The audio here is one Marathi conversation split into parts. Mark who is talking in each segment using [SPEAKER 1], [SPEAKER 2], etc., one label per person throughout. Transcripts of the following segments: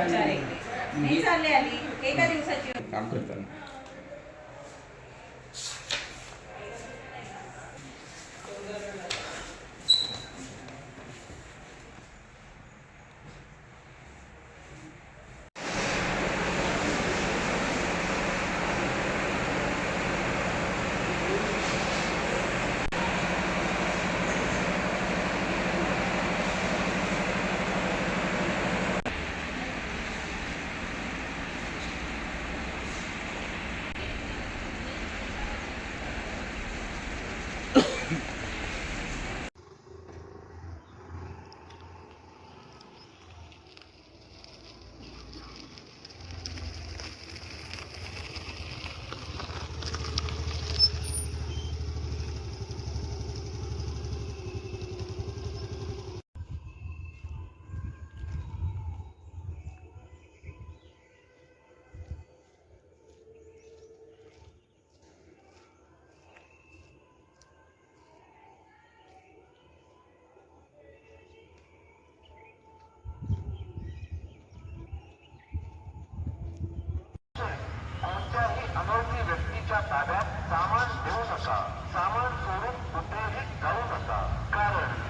[SPEAKER 1] मी चालले आली. एका दिवसाची
[SPEAKER 2] काम करताना.
[SPEAKER 3] कोणत्याही अनोळखी व्यक्तीच्या ताब्यात सामान देऊ नका. सामान सोडून कुठेही जाऊ नका. कारण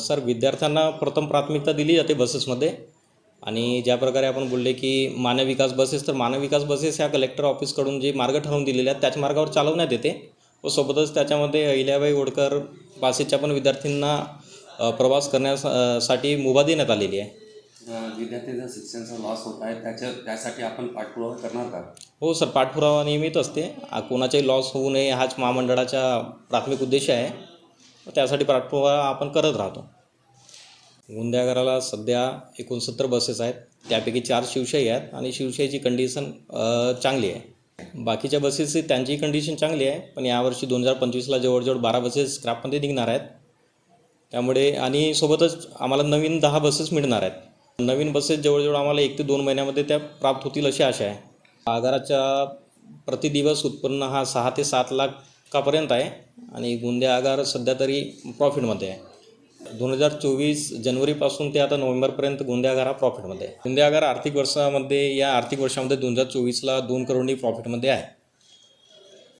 [SPEAKER 4] सर विद्यार्थ्यांना प्रथम प्राथमिकता दिली जाते बसेसमध्ये. आणि ज्या प्रकारे आपण बोलले की मानव विकास बसेस तर मानव विकास बसेस ह्या कलेक्टर ऑफिसकडून जे मार्ग ठरवून दिलेले आहेत त्याच मार्गावर चालवण्यात येते. व सोबतच त्याच्यामध्ये अहिल्याबाई होळकर पासेसच्या पण विद्यार्थ्यांना प्रवास करण्यासाठी मुभा देण्यात आलेली आहे.
[SPEAKER 5] विद्यार्थ्यांचा शिक्षणाचा लॉस होत आहे त्याच्या त्यासाठी आपण पाठपुरावा करणार का?
[SPEAKER 4] हो सर पाठपुरावा नियमित असते. कोणाचाही लॉस होऊ नये हाच महामंडळाचा प्राथमिक उद्देश आहे. त्यासाठी पाठपुरावा आपण करत राहतो. गोंदियागराला सध्या एकोणसत्तर बसेस आहेत. त्यापैकी चार शिवशाही आहेत आणि शिवशाहीची कंडिशन चांगली आहे. बाकीच्या बसेसची त्यांची कंडिशन चांगली आहे पण यावर्षी दोन हजार पंचवीसला जवळजवळ बारा बसेस स्क्रॅपमध्ये निघणार आहेत. त्यामुळे आणि सोबतच आम्हाला नवीन दहा बसेस मिळणार आहेत. नवीन बसेस जवळजवळ आम्हाला एक ते दोन महिन्यामध्ये त्या प्राप्त होतील अशी आशा आहे. आगाराच्या प्रतिदिवस उत्पन्न हा सहा ते सात लाखापर्यंत आहे. आणि गोंदिया आगार सध्या तरी प्रॉफिटमध्ये आहे. दोन हजार चोवीस जानेवारीपासून ते आता नोव्हेंबरपर्यंत गोंदिया आगार हा प्रॉफिटमध्ये आहे. गोंदिया आगार आर्थिक वर्षामध्ये या आर्थिक वर्षामध्ये दोन हजार चोवीसला दोन करोडी प्रॉफिटमध्ये आहे.